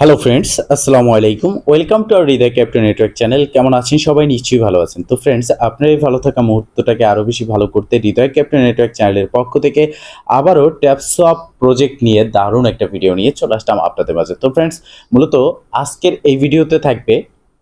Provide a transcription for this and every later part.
Hello friends আসসালামু আলাইকুম welcome to our Hriday captain network channel কেমন আছেন সবাই? নিশ্চয়ই ভালো আছেন। তো ফ্রেন্ডস আপনার এই ভালো থাকা মুহূর্তটাকে আরও বেশি ভালো করতে হৃদয় ক্যাপ্টেন নেটওয়ার্ক চ্যানেলের পক্ষ থেকে আবারও ট্যাপসপ প্রজেক্ট নিয়ে দারুণ একটা ভিডিও নিয়ে চলে আসলাম আপনাদের মাঝে। তো ফ্রেন্ডস মূলত আজকের এই ভিডিওতে থাকবে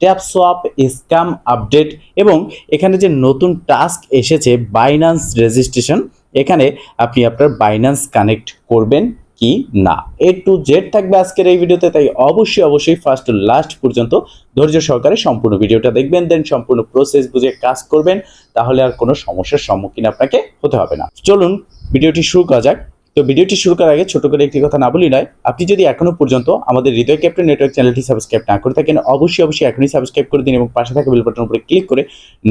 ট্যাপ সোয়াপ স্ক্যাম আপডেট এবং এখানে যে নতুন টাস্ক এসেছে বাইন্যান্স রেজিস্ট্রেশন এখানে আপনি আপনার বাইন্যান্স কানেক্ট করবেন। কি না? এ টু জেড থাকবে আজকের এই ভিডিওতে, তাই অবশ্যই অবশ্যই ফার্স্ট টু লাস্ট পর্যন্ত ধৈর্য সহকারে সম্পূর্ণ ভিডিওটা দেখবেন দেন সম্পূর্ণ প্রসেস বুঝে কাজ করবেন, তাহলে আর কোনো সমস্যার সম্মুখীন আপনাকে হতে হবে না। চলুন, ভিডিওটি শুরু করা যাক। তো ভিডিওটি শুরু করার আগে ছোট করে একটি কথা না বলি নয়, আপনি যদি এখনও পর্যন্ত আমাদের হৃদয় ক্যাপ্টেন নেটওয়ার্ক চ্যানেলটি সাবস্ক্রাইব না করে থাকেন, অবশ্যই অবশ্যই এখনই সাবস্ক্রাইব করে দিন এবং পাশে থাকা বেল বাটনের উপরে ক্লিক করে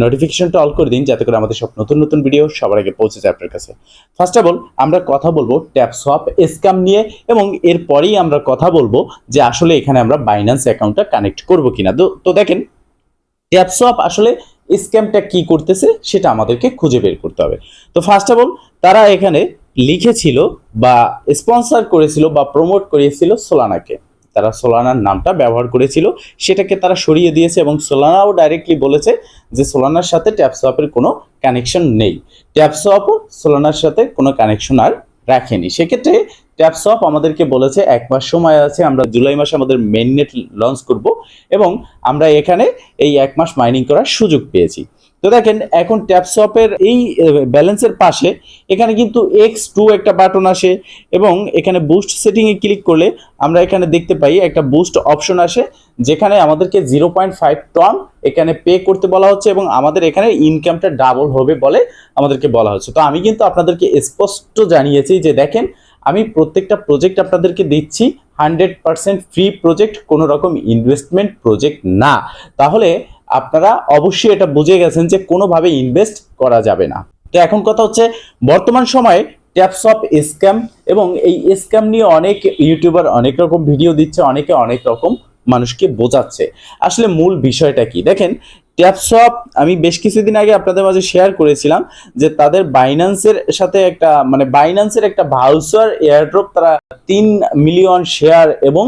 নোটিফিকেশনটা অল করে দিন যাতে করে আমাদের সব নতুন নতুন ভিডিও সবার আগে পৌঁছে যায় আপনার কাছে। ফার্স্ট অফ অল আমরা কথা বলব ট্যাপ সোয়াপ স্ক্যাম নিয়ে এবং এরপরেই আমরা কথা বলব যে আসলে এখানে আমরা বাইন্যান্স অ্যাকাউন্টটা কানেক্ট করব কিনা। তো দেখেন ট্যাপ সোয়াপ আসলে স্ক্যামটা কি করতেছে সেটা আমাদেরকে খুঁজে বের করতে হবে। তো ফার্স্ট অফ অল তারা এখানে লিখেছিল বা স্পন্সর করেছিল বা প্রমোট করিয়েছিল সোলানাকে তারা সোলানার নামটা ব্যবহার করেছিল, সেটাকে তারা সরিয়ে দিয়েছে এবং সোলানাও ডাইরেক্টলি বলেছে যে সোলানার সাথে ট্যাপসোয়াপের কোনো কানেকশন নেই। ট্যাপসোয়াপও সোলানার সাথে কোনো কানেকশন আর রাখেনি। সেক্ষেত্রে ট্যাপসপ আমাদেরকে বলেছে, এক মাস সময় আছে, আমরা জুলাই মাসে আমাদের মেইন নেট লঞ্চ করব এবং আমরা এখানে এই এক মাস মাইনিং করার সুযোগ পেয়েছি। তো দেখেন, এখন ট্যাপসপের এই ব্যালেন্সের পাশে এখানে কিন্তু এক্স টু একটা বাটন আসে এবং এখানে বুস্ট সেটিংয়ে ক্লিক করলে আমরা এখানে দেখতে পাই একটা বুস্ট অপশন আসে যেখানে আমাদেরকে জিরো পয়েন্ট ফাইভ টন এখানে পে করতে বলা হচ্ছে এবং আমাদের এখানে ইনকামটা ডাবল হবে বলে আমাদেরকে বলা হচ্ছে। তো আমি কিন্তু আপনাদেরকে স্পষ্ট জানিয়েছি যে দেখেন, আমি প্রত্যেকটা প্রজেক্ট আপনাদেরকে দিচ্ছি হান্ড্রেড পার্সেন্ট ফ্রি প্রজেক্ট কোনো রকম ইনভেস্টমেন্ট প্রজেক্ট না। তাহলে আপনারা অবশ্যই এটা বুঝে গেছেন যে কোনোভাবে ইনভেস্ট করা যাবে না। তো এখন কথা হচ্ছে, বর্তমান সময়ে ট্যাপস অফ স্ক্যাম এবং এই স্ক্যাম নিয়ে অনেক ইউটিউবার অনেক রকম ভিডিও দিচ্ছে, অনেকে অনেক রকম মানুষকে বোঝাচ্ছে। আসলে মূল বিষয়টা কি? দেখেন ট্যাপসপ আমি বেশ কিছুদিন আগে আপনাদের মাঝে শেয়ার করেছিলাম যে তাদের বাইন্যান্সের সাথে একটা মানে বাইন্যান্সের একটা ভাউচার এয়ারড্রপ তারা তিন মিলিয়ন শেয়ার এবং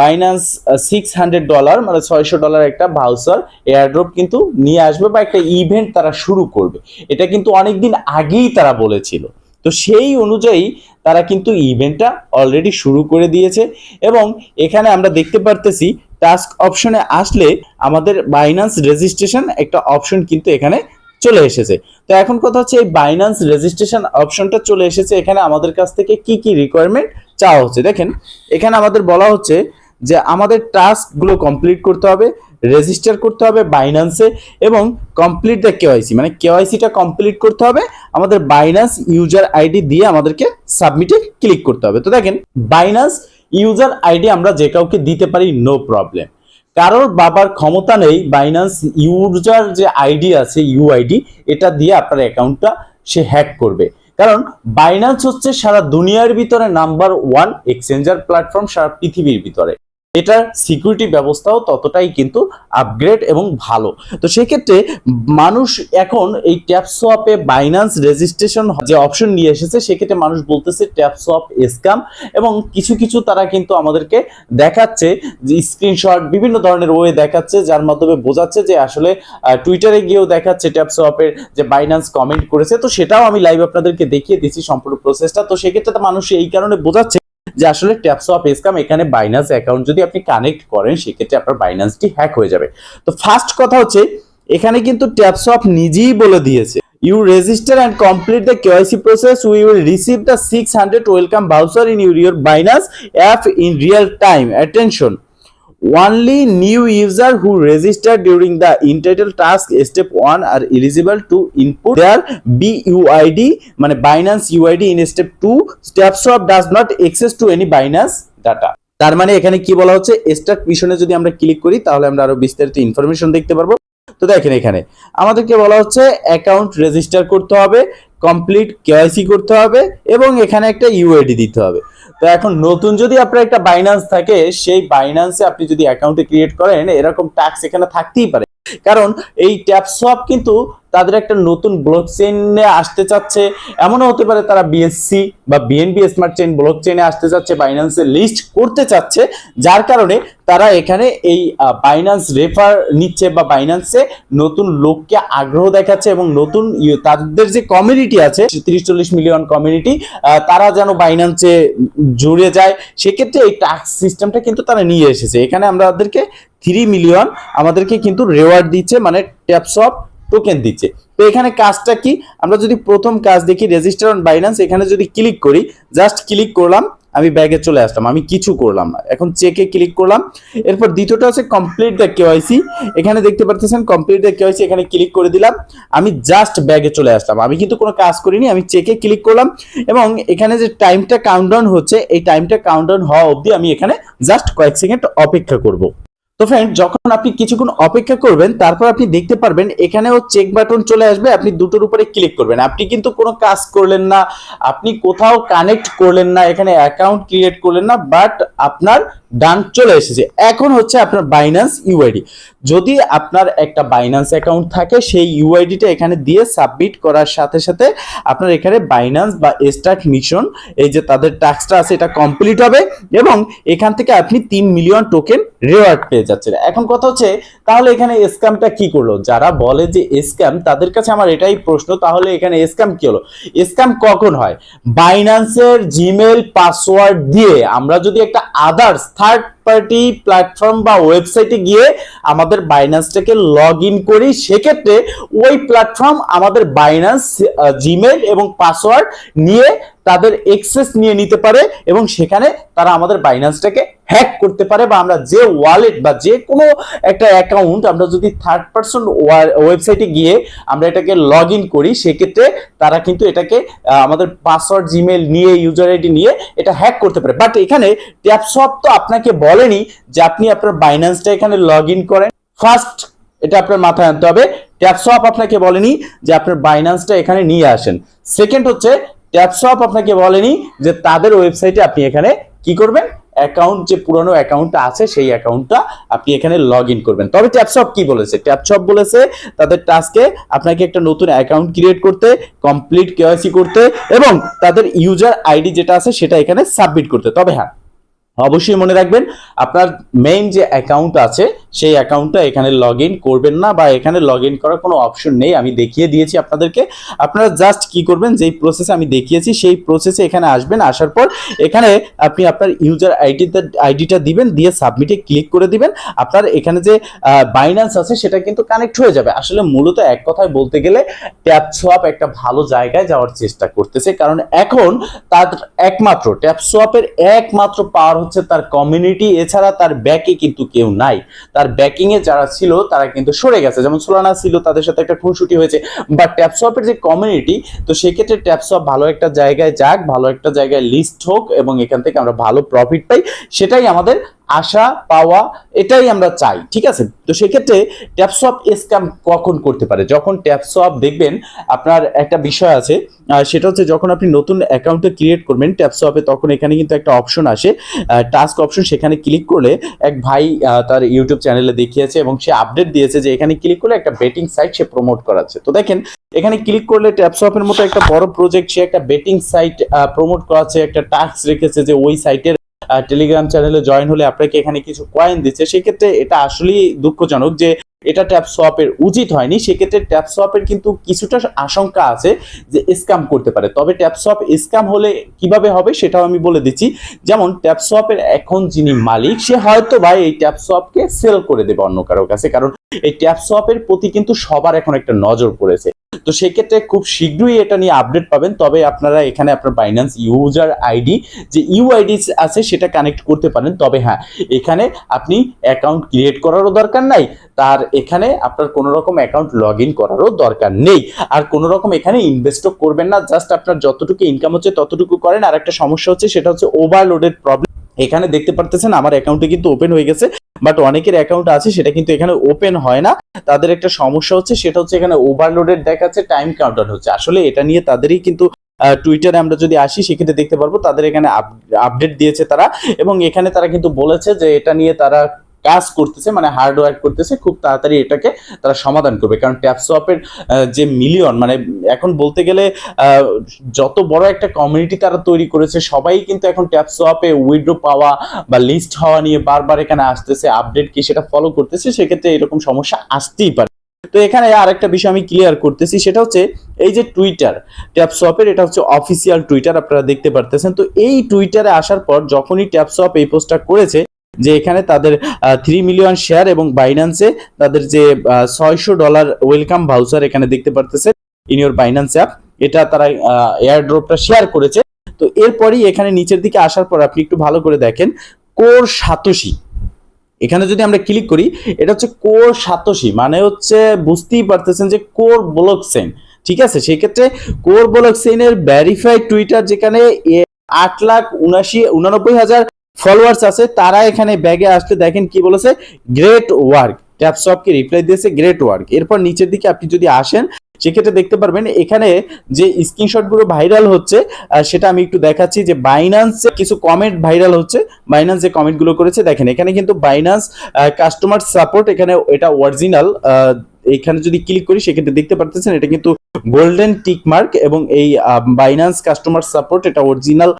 বাইন্যান্স সিক্স হান্ড্রেড ডলার মানে ছয়শো ডলার একটা ভাউচার এয়ারড্রপ কিন্তু নিয়ে আসবে বা একটা ইভেন্ট তারা শুরু করবে। এটা কিন্তু অনেকদিন আগেই তারা বলেছিল। তো সেই অনুযায়ী তারা কিন্তু ইভেন্টটা অলরেডি শুরু করে দিয়েছে এবং এখানে আমরা দেখতে পারতেছি টাস্ক অপশনে আসলে আমাদের বাইন্যান্স রেজিস্ট্রেশন একটা অপশন কিন্তু এখানে চলে এসেছে। তো এখন কথা হচ্ছে এই বাইন্যান্স রেজিস্ট্রেশন অপশনটা চলে এসেছে, এখানে আমাদের কাছ থেকে কি কি রিকোয়ারমেন্ট চাওয়া হচ্ছে। দেখেন, এখানে আমাদের বলা হচ্ছে যে আমাদের টাস্কগুলো কমপ্লিট করতে হবে রেজিস্টার করতে হবে বাইন্যান্সে এবং কমপ্লিট দ্য কেওয়াইসি মানে কেওয়াইসিটা কমপ্লিট করতে হবে, আমাদের বাইন্যান্স ইউজার আইডি দিয়ে আমাদেরকে সাবমিটে ক্লিক করতে হবে। তো দেখেন বাইন্যান্স ইউজার আইডি আমরা যে কাউকে দিতে পারি নো প্রবলেম কারোর বাবার ক্ষমতা নেই বাইন্যান্স ইউজার যে আইডি আছে ইউআইডি এটা দিয়ে আপনার অ্যাকাউন্টটা সে হ্যাক করবে। কারণ বাইন্যান্স হচ্ছে সারা দুনিয়ার ভিতরে নাম্বার ওয়ান এক্সচেঞ্জার প্ল্যাটফর্ম সারা পৃথিবীর ভিতরে। এটার সিকিউরিটি ব্যবস্থাও ততটাই কিন্তু আপগ্রেড এবং ভালো। তো সেক্ষেত্রে মানুষ এখন এই ট্যাপ সোয়াপে বাইন্যান্স রেজিস্ট্রেশন যে অপশন নিয়ে এসেছে, সেক্ষেত্রে মানুষ বলতেছে ট্যাপ সোয়াপ স্ক্যাম এবং কিছু কিছু তারা কিন্তু আমাদেরকে দেখাচ্ছে, যে স্ক্রিনশট বিভিন্ন ধরনের ওয়ে দেখাচ্ছে, যার মাধ্যমে বোঝাচ্ছে যে আসলে টুইটারে গিয়েও দেখাচ্ছে ট্যাপ সোয়াপের যে বাইন্যান্স কমেন্ট করেছে। তো সেটাও আমি লাইভ আপনাদেরকে দেখিয়ে দিচ্ছি সম্পূর্ণ প্রসেসটা তো সেক্ষেত্রে তো মানুষ এই কারণে বোঝাচ্ছে যে আসলে ট্যাপসপ স্ক্যাম এখানে বাইন্যান্স অ্যাকাউন্ট যদি আপনি কানেক্ট করেন, সেক্ষেত্রে আপনার বাইন্যান্সটি হ্যাক হয়ে যাবে। তো ফার্স্ট কথা হচ্ছে, এখানে কিন্তু ট্যাপস অফ নিজেই বলে দিয়েছে। You register and complete the KYC process we will receive the six hundred welcome voucher in your your Binance app in real time attention only new user who register during the entitled task step 1 are eligible to input their BUID মানে Binance UID in step 2 StepSwap does not access to any Binance data তার মানে এখানে কি বলা হচ্ছে start মিশনে যদি আমরা ক্লিক করি তাহলে আমরা আরও বিস্তারিত ইনফরমেশন দেখতে পারব তো দেখেন এখানে, আমাদেরকে বলা হচ্ছে অ্যাকাউন্ট রেজিস্টার করতে হবে কমপ্লিট কেওয়াইসি করতে হবে এবং এখানে একটা ইউআইডি দিতে হবে। তো এখন নতুন যদি আপনার একটা বাইন্যান্স থাকে, সেই বাইন্যান্সে আপনি যদি অ্যাকাউন্টে ক্রিয়েট করেন, এরকম ট্যাক্স এখানে থাকতেই পারে। কারণ এই ট্যাপসপ কিন্তু তাদের একটা নতুন ব্লক চেইনে আসতে চাচ্ছে। এমনও হতে পারে তারা বিএসসি বা বিএনবি স্মার্ট চেইন ব্লক চেইনে আসতে চাচ্ছে বাইন্যান্সে লিস্ট করতে চাচ্ছে, যার কারণে তারা এখানে এই বাইন্যান্স রেফার নিচ্ছে বা বাইন্যান্সে নতুন লোককে আগ্রহ দেখাচ্ছে এবং নতুন ইয়ে- তাদের যে কমিউনিটি আছে, তিরিশ চল্লিশ মিলিয়ন কমিউনিটি তারা যেন বাইন্যান্সে জুড়ে যায়। সেক্ষেত্রে এই টাক্স সিস্টেমটা কিন্তু তারা নিয়ে এসেছে। এখানে আমাদেরকে থ্রি মিলিয়ন আমাদেরকে কিন্তু রেওয়ার্ড দিচ্ছে মানে ট্যাপসপ টোকেন দিচ্ছে। তো এখানে কাজটা কি? আমরা যদি প্রথম কাজ দেখি রেজিস্টার অন বাইন্যান্স এখানে যদি ক্লিক করি জাস্ট ক্লিক করলাম, আমি ব্যাগে চলে আসলাম, আমি কিছু করলাম না। এখন চেকে ক্লিক করলাম, এরপর দ্বিতীয়টা হচ্ছে কমপ্লিট দ্য কেওয়াইসি এখানে দেখতে পারতেছেন কমপ্লিট দ্য কেওয়াইসি এখানে ক্লিক করে দিলাম, আমি জাস্ট ব্যাগে চলে আসলাম। আমি কিন্তু কোনো কাজ করিনি, আমি চেকে ক্লিক করলাম, এবং এখানে যে টাইমটা কাউন্টডাউন হচ্ছে, এই টাইমটা কাউন্টডাউন হওয়া অবধি আমি এখানে জাস্ট কয়েক সেকেন্ড অপেক্ষা করব। তো ফ্রেন্ড যখন আপনি কিছুক্ষণ অপেক্ষা করবেন, তারপর আপনি দেখতে পারবেন এখানেও চেক বাটন চলে আসবে, আপনি দুটোর উপরে ক্লিক করবেন। আপনি কিন্তু কোনো কাজ করলেন না, আপনি কোথাও কানেক্ট করলেন না, এখানে অ্যাকাউন্ট ক্রিয়েট করলেন না বাট আপনার ডান চলে এসেছে। এখন হচ্ছে আপনার বাইন্যান্স ইউআইডি যদি আপনার একটা বাইন্যান্স অ্যাকাউন্ট থাকে, সেই ইউআইডিটা এখানে দিয়ে সাবমিট করার সাথে সাথে আপনার এখানে বাইন্যান্স বা স্টার্ট মিশন এই যে তাদের টাস্কটা আছে, এটা কমপ্লিট হবে এবং এখান থেকে আপনি তিন মিলিয়ন টোকেন রিওয়ার্ড পেয়ে যাচ্ছেন। এখন কথা হচ্ছে, তাহলে এখানে স্ক্যামটা কি করল? যারা বলে যে স্ক্যাম তাদের কাছে আমার এটাই প্রশ্ন, তাহলে এখানে স্ক্যাম কি হলো? স্ক্যাম কখন হয়? বাইন্যান্সের জিমেল পাসওয়ার্ড দিয়ে আমরা যদি একটা আদার্স থার্ড পার্টি প্ল্যাটফর্ম বা ওয়েবসাইটে গিয়ে আমাদের বাইন্যান্সটাকে লগ ইন করি, সেক্ষেত্রে ওই প্ল্যাটফর্ম আমাদের বাইন্যান্স জিমেল এবং পাসওয়ার্ড নিয়ে তাদের এক্সেস নিয়ে নিতে পারে এবং সেখানে তারা আমাদের বাইন্যান্সটাকে হ্যাক করতে পারে বা আমরা যে ওয়ালেট বা যে কোনো একটা অ্যাকাউন্ট আমরা যদি থার্ড পার্সন ওয়েবসাইটে গিয়ে আমরা এটাকে লগ ইন করি, সেক্ষেত্রে তারা কিন্তু এটাকে আমাদের পাসওয়ার্ড জিমেল নিয়ে ইউজার আইডি নিয়ে এটা হ্যাক করতে পারে। বাট এখানে ট্যাপসপ তো আপনাকে বলেনি যে আপনি আপনার বাইন্যান্সটা এখানে লগ ইন করেন। ফার্স্ট এটা আপনার মাথায় আনতে হবে। ট্যাপসপ আপনাকে বলেনি যে আপনার বাইন্যান্সটা এখানে নিয়ে আসেন। সেকেন্ড হচ্ছে ট্যাপসপ আপনাকে বলেনি যে তাদের ওয়েবসাইটে আপনি এখানে কি করবেন? অ্যাকাউন্ট যে পুরনো অ্যাকাউন্টটা আছে, সেই অ্যাকাউন্টটা আপনি এখানে লগ ইন করবেন। তবে ট্যাপসপ কি বলেছে? ট্যাপসপ বলেছে তাদের টাস্কে আপনাকে একটা নতুন অ্যাকাউন্ট ক্রিয়েট করতে কমপ্লিট কেওয়াইসি করতে এবং তাদের ইউজার আইডি যেটা আছে সেটা এখানে সাবমিট করতে। তবে হ্যাঁ অবশ্যই মনে রাখবেন। আপনার মেইন যে অ্যাকাউন্ট আছে সেই অ্যাকাউন্টটা এখানে লগ করবেন না বা এখানে লগ ইন করার কোনো অপশন নেই। আমি দেখিয়ে দিয়েছি আপনাদেরকে। আপনারা জাস্ট কি করবেন? যেই প্রসেসে আমি দেখিয়েছি, সেই প্রসেসে এখানে আসবেন। আসার পর এখানে আপনি আপনার ইউজার আইডিটা আইডিটা দিবেন, দিয়ে সাবমিটে ক্লিক করে দিবেন। আপনার এখানে যে বাইন্যান্স আছে, সেটা কিন্তু কানেক্ট হয়ে যাবে। আসলে মূলত এক কথায় বলতে গেলে ট্যাপ সোয়াপ একটা ভালো জায়গায় যাওয়ার চেষ্টা করতেছে। কারণ এখন তার একমাত্র ট্যাপ সোয়াপের একমাত্র পাওয়ার হচ্ছে তার কমিউনিটি এছাড়া তার ব্যাকে কিন্তু কেউ নাই। তার ব্যাকিং এ যারা ছিল, তারা কিন্তু সরে গেছে। যেমন সোলানা ছিল, তাদের সাথে একটা খুনসুটি হয়েছে। বা ট্যাপসপের যে কমিউনিটি তো সেক্ষেত্রে ট্যাপসপ ভালো একটা জায়গায় যাক, ভালো একটা জায়গায় লিস্ট হোক এবং এখান থেকে আমরা ভালো প্রফিট পাই। সেটাই আমাদের আশা, পাওয়া, এটাই আমরা চাই, ঠিক আছে? তো সেক্ষেত্রে ট্যাপসপ স্ক্যাম কখন করতে পারে? যখন ট্যাপসপ দেখবেন, আপনার একটা বিষয় আছে সেটা হচ্ছে যখন আপনি নতুন অ্যাকাউন্টে ক্রিয়েট করবেন ট্যাপসপে তখন এখানে কিন্তু একটা অপশন আসে টাস্ক অপশন সেখানে ক্লিক করলে এক ভাই তার ইউটিউব চ্যানেলে দেখিয়েছে এবং সে আপডেট দিয়েছে যে এখানে ক্লিক করলে একটা বেটিং সাইট সে প্রমোট করাচ্ছে। তো দেখেন, এখানে ক্লিক করলে ট্যাপসপের মতো একটা বড় প্রজেক্ট সে একটা বেটিং সাইট প্রমোট করাচ্ছে, একটা টাস্ক রেখেছে যে ওই সাইটের টেলিগ্রাম চ্যানেলে জয়েন হলে আপনাকে এখানে কিছু কয়েন দিচ্ছে, সেক্ষেত্রে এটা আসলেই দুঃখজনক যে এটা ট্যাপ সোয়াপের উচিত হয়নি। সেক্ষেত্রে ট্যাপ সোয়াপের কিন্তু কিছুটা আশঙ্কা আছে যে স্ক্যাম করতে পারে। তবে ট্যাপ সোয়াপ স্ক্যাম হলে কীভাবে হবে সেটাও আমি বলে দিচ্ছি। যেমন ট্যাপ সোয়াপের এখন যিনি মালিক, সে হয়তো ভাই এই ট্যাপ সোয়াপকে সেল করে দেবে অন্য কারও কাছে। কারণ এই ট্যাপ সোয়াপের প্রতি কিন্তু সবার এখন একটা নজর পড়েছে। তো সেক্ষেত্রে খুব শীঘ্রই এটা নিয়ে আপডেট পাবেন। তবে আপনারা এখানে আপনার বাইন্যান্স ইউজার আইডি যে ইউআইডি আছে সেটা কানেক্ট করতে পারেন। তবে হ্যাঁ এখানে আপনি অ্যাকাউন্ট ক্রিয়েট করারও দরকার নাই। তার এখানে আপনার কোনো রকম অ্যাকাউন্ট লগ ইন করারও দরকার নেই। আর কোনো রকম এখানে ইনভেস্টও করবেন না। জাস্ট আপনার যতটুকু ইনকাম হচ্ছে ততটুকু করেন। আর একটা সমস্যা হচ্ছে সেটা হচ্ছে ওভারলোডেড প্রবলেম এখানে দেখতে পারতেছেন আমার অ্যাকাউন্টে কিন্তু ওপেন হয়ে গেছে বাট অনেকের অ্যাকাউন্ট আছে, সেটা কিন্তু এখানে ওপেন হয় না। তাদের একটা সমস্যা হচ্ছে, সেটা হচ্ছে এখানে ওভারলোডেড দেখাচ্ছে টাইম কাউন্টার হচ্ছে। আসলে এটা নিয়ে তাদেরই কিন্তু টুইটারে আমরা যদি আসি, সেক্ষেত্রে দেখতে পারব, তাদের এখানে আপডেট দিয়েছে তারা। এবং এখানে তারা কিন্তু বলেছে যে এটা নিয়ে তারা কাজ করতেছে মানে হার্ডওয়্যার করতেছে, খুব তাড়াতাড়ি এটাকে তারা সমাধান করবে। কারণ ট্যাপসপের যে মিলিয়ন মানে এখন বলতে গেলে যত বড় একটা কমিউনিটি তারা তৈরি করেছে, সবাই কিন্তু এখন ট্যাপসপে উইড্রো পাওয়া বা লিস্ট হওয়া নিয়ে বারবার এখানে আসতেছে আপডেট কি সেটা ফলো করতেছে, সেক্ষেত্রে এরকম সমস্যা আসতেই পারে। তো এখানে আরেকটা বিষয় আমি ক্লিয়ার করতেছি, সেটা হচ্ছে এই যে টুইটার ট্যাপসপের এটা হচ্ছে অফিসিয়াল টুইটার আপনারা দেখতে পারতেছেন। তো এই টুইটারে আসার পর যখনই ট্যাপসপ এই পোস্টটা করেছে যে এখানে তাদের থ্রি মিলিয়ন শেয়ার এবং বাইন্যান্সে তাদের যে ছয়শো ডলার ওয়েলকাম ভাউচার এখানে দেখতে পারতেছে ইন ইউর বাইন্যান্স অ্যাপ এটা তারা এয়ার ড্রপটা শেয়ার করেছে। তো এরপরই এখানে নিচের দিকে আসার পর আপনি একটু ভালো করে দেখেন কোর সাতোশি। এখানে যদি আমরা ক্লিক করি, এটা হচ্ছে কোর সাতোশি মানে হচ্ছে বুঝতেই পারতেছেন যে কোর ব্লক সেন ঠিক আছে? সেক্ষেত্রে কোর ব্লক সেনের ভ্যারিফাইড টুইটার যেখানে আট লাখ উনাশি, উনানব্বই হাজার ফলোয়ার্স আছে, তারা এখানে ব্যাগে আসতে দেখেন কি বলেছে গ্রেট ওয়ার্ক ট্যাপসপকে রিপ্লাই দিয়েছে গ্রেট ওয়ার্ক এরপর নিচের দিকে আপনি যদি আসেন, সেক্ষেত্রে দেখতে পারবেন, এখানে যে স্ক্রিনশটগুলো ভাইরাল হচ্ছে সেটা আমি একটু দেখাচ্ছি যে বাইন্যান্স কিছু কমেন্ট ভাইরাল হচ্ছে। বাইন্যান্স যে কমেন্টগুলো করেছে, দেখেন, এখানে কিন্তু বাইন্যান্স কাস্টমার সাপোর্ট এখানে এটা অরিজিনাল এখানে যদি ক্লিক করি, সেক্ষেত্রে দেখতে পারতেছেন এটা কিন্তু গোল্ডেন টিক মার্ক এবং এই বাইন্যান্স কাস্টমার সাপোর্ট এটা অরিজিনাল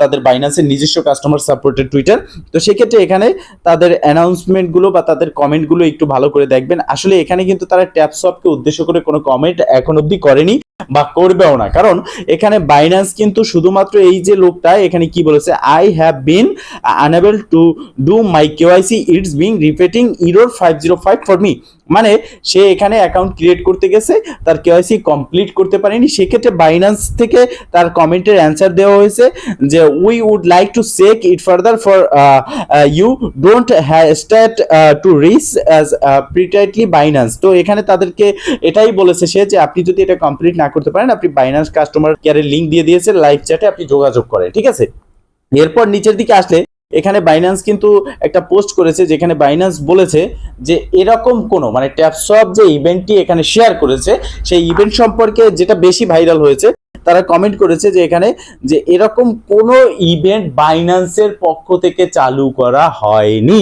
তাদের বাইন্যান্সের নিজস্ব কাস্টমার সাপোর্টের টুইটার তো সেক্ষেত্রে এখানে তাদের অ্যানাউন্সমেন্টগুলো বা তাদের কমেন্টগুলো একটু ভালো করে দেখবেন। আসলে এখানে কিন্তু তারা ট্যাপসপকে উদ্দেশ্য করে কোনো কমেন্ট এখন অবধি করেনি বা করবেও না। কারণ এখানে বাইন্যান্স কিন্তু শুধুমাত্র এই যে লোকটা, এখানে কি বলেছে I have been unable to do my KYC it's being repeating error five zero five for me মানে সে এখানে অ্যাকাউন্ট ক্রিয়েট করতে গেছে, তার কেওয়াইসি কমপ্লিট করতে পারেনি। সেক্ষেত্রে বাইন্যান্স থেকে তার কমেন্টের অ্যান্সার দেওয়া হয়েছে যে we would like to check it further for you don't start to reach as privately Binance তো এখানে তাদেরকে এটাই বলেছে সে যে, আপনি যদি এটা কমপ্লিট না করতে পারেন, আপনি বাইন্যান্স কাস্টমার কেয়ারের লিঙ্ক দিয়ে দিয়েছে লাইভ চ্যাটে আপনি যোগাযোগ করেন। ঠিক আছে? এরপর নিচের দিকে আসলে এখানে বাইন্যান্স কিন্তু একটা পোস্ট করেছে যেখানে বাইন্যান্স বলেছে যে এরকম কোনো মানে ট্যাপসপ যে ইভেন্টটি এখানে শেয়ার করেছে, সেই ইভেন্ট সম্পর্কে যেটা বেশি ভাইরাল হয়েছে, তারা কমেন্ট করেছে যে এখানে যে এরকম কোনো ইভেন্ট বাইন্যান্সের পক্ষ থেকে চালু করা হয়নি।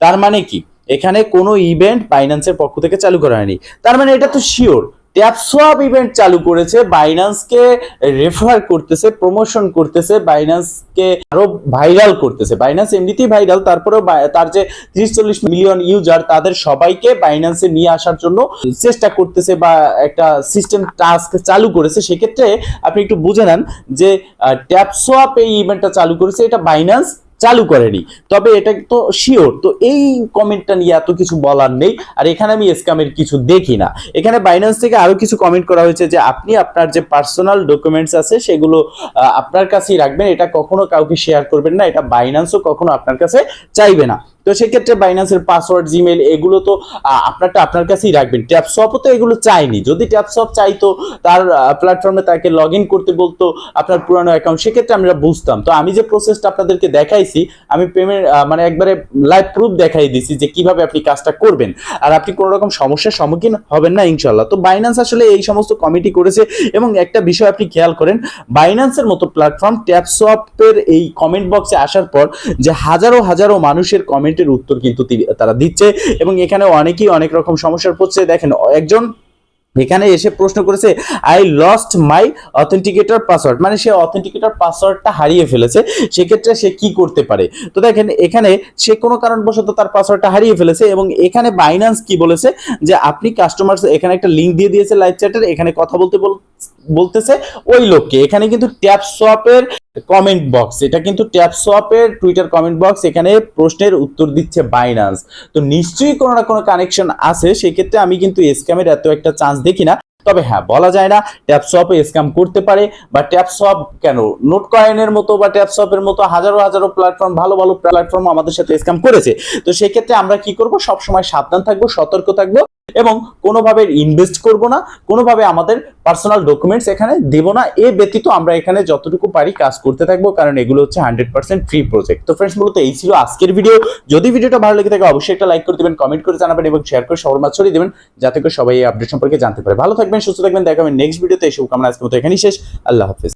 তার মানে কি? এখানে কোনো ইভেন্ট বাইন্যান্সের পক্ষ থেকে চালু করা হয়নি। তার মানে এটা তো শিওর ট্যাপসোয়াপ ইভেন্ট চালু করেছে বাইন্যান্সকে রেফার করতেছে প্রমোশন করতেছে বাইন্যান্সকে আরও ভাইরাল করতেছে। বাইন্যান্স এমনিতেই ভাইরাল তারপরেও তার যে তিরিশ চল্লিশ মিলিয়ন ইউজার তাদের সবাইকে বাইন্যান্সে নিয়ে আসার জন্য চেষ্টা করতেছে বা একটা সিস্টেম টাস্ক চালু করেছে। সেক্ষেত্রে আপনি একটু বুঝে নেন যে ট্যাপসোয়াপ এই ইভেন্টটা চালু করেছে, এটা বাইন্যান্স চালু করেনি। তবে এটা তো শিওর তো এই কমেন্টটা নিয়ে এত কিছু বলার নেই, আর এখানে আমি স্ক্যামের কিছু দেখি না। এখানে বাইন্যান্স থেকে আরও কিছু কমেন্ট করা হয়েছে যে, আপনি আপনার যে পার্সোনাল ডকুমেন্টস আছে, সেগুলো আপনার কাছেই রাখবেন, এটা কখনো কাউকে শেয়ার করবেন না, এটা বাইন্যান্সও কখনো আপনার কাছে চাইবে না। তো সেক্ষেত্রে বাইন্যান্সের পাসওয়ার্ড জিমেল এগুলো তো আপনারটা আপনার কাছেই রাখবেন। ট্যাপসপও তো এগুলো চাইনি যদি ট্যাপসপ চাইতো, তার প্ল্যাটফর্মে তাকে লগ ইন করতে বলতো, আপনার পুরানো অ্যাকাউন্ট সেক্ষেত্রে আমরা বুঝতাম। তো আমি যে প্রসেসটা আপনাদেরকে দেখাইছি, আমি পেমেন্ট মানে একবারে লাইভ প্রুফ দেখাই দিছি যে কীভাবে আপনি কাজটা করবেন। আর আপনি কোনো রকম সমস্যার সম্মুখীন হবেন না ইনশাল্লাহ তো বাইন্যান্স আসলে এই সমস্ত কমিটি করেছে এবং একটা বিষয় আপনি খেয়াল করেন বাইন্যান্সের মতো প্ল্যাটফর্ম ট্যাপসপের এই কমেন্ট বক্সে আসার পর যে হাজারো হাজারো মানুষের কমেন্টের উত্তর কিন্তু তারা দিচ্ছে। এবং এখানে অনেকেই অনেক রকম সমস্যার পড়ছে। দেখেন, একজন এখানে এসে প্রশ্ন করেছে I lost my authenticator password মানে সে অথেন্টিকেটর পাসওয়ার্ডটা হারিয়ে ফেলেছে। সেক্ষেত্রে সে কি করতে পারে? তো দেখেন, এখানে সে কোনো কারণবশত তার পাসওয়ার্ডটা হারিয়ে ফেলেছে এবং এখানে বাইন্যান্স কি বলেছে? যে আপনি কাস্টমার এখানে একটা লিঙ্ক দিয়ে দিয়েছে লাইভ চ্যাটের এখানে কথা বলতে বল- বলতেছে ওই লোককে। এখানে কিন্তু ট্যাপ সোয়াপের কমেন্ট বক্স এটা কিন্তু ট্যাপ সোয়াপের টুইটার কমেন্ট বক্স এখানে প্রশ্নের উত্তর দিচ্ছে বাইন্যান্স তো নিশ্চয়ই কোনো না কোনো কানেকশন আছে, সেক্ষেত্রে আমি কিন্তু স্ক্যামের এত একটা চান্স দেখি না। তবে হ্যাঁ বলা যায় না ট্যাপসপে স্ক্যাম করতে পারে, বা ট্যাপসপ কেন? নোট কয়েনের মতো বা ট্যাপসপের মতো হাজারো হাজারো প্ল্যাটফর্ম ভালো ভালো প্ল্যাটফর্ম আমাদের সাথে স্ক্যাম করেছে। তো সেক্ষেত্রে আমরা কি করব? সবসময় সাবধান থাকব, সতর্ক থাকব। এবং কোনোভাবে ইনভেস্ট করব না, কোনোভাবে আমাদের পার্সোনাল ডকুমেন্টস এখানে দেব না। এ ব্যতীত আমরা এখানে যতটুকু পারি কাজ করতে থাকব, কারণ এগুলো হচ্ছে হান্ড্রেড পার্সেন্ট ফ্রি প্রজেক্ট তো ফ্রেন্ডস মূলত এই ছিল আজকের ভিডিও যদি ভিডিওটা ভালো লেগে থাকে, অবশ্যই একটা লাইক করে দেবেন কমেন্ট করে জানাবেন এবং শেয়ার করে সবার মাঝ ছড়িয়ে দেবেন, যাতে করে সবাই এই আপডেট সম্পর্কে জানতে পারে। ভালো থাকবেন, সুস্থ থাকবেন, দেখা হবে নেক্সট ভিডিওতে এই শুভকামনা আজকের মতো এখানেই শেষ। আল্লাহ হাফিজ।